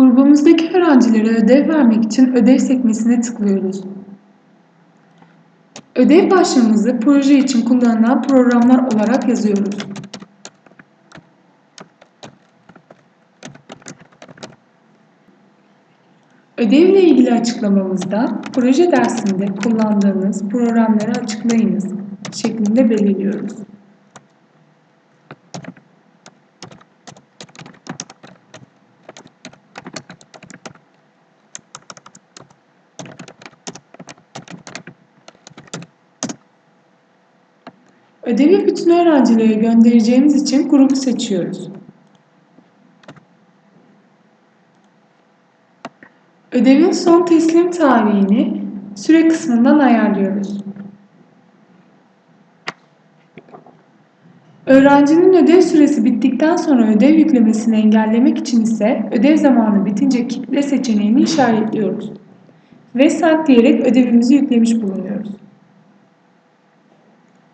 Grubumuzdaki öğrencilere ödev vermek için ödev sekmesine tıklıyoruz. Ödev başlığımızı proje için kullanılan programlar olarak yazıyoruz. Ödevle ilgili açıklamamızda proje dersinde kullandığınız programları açıklayınız şeklinde belirliyoruz. Ödevi bütün öğrencilere göndereceğimiz için grubu seçiyoruz. Ödevin son teslim tarihini süre kısmından ayarlıyoruz. Öğrencinin ödev süresi bittikten sonra ödev yüklemesini engellemek için ise ödev zamanı bitince kitle seçeneğini işaretliyoruz. Ve saat diyerek ödevimizi yüklemiş bulunuyoruz.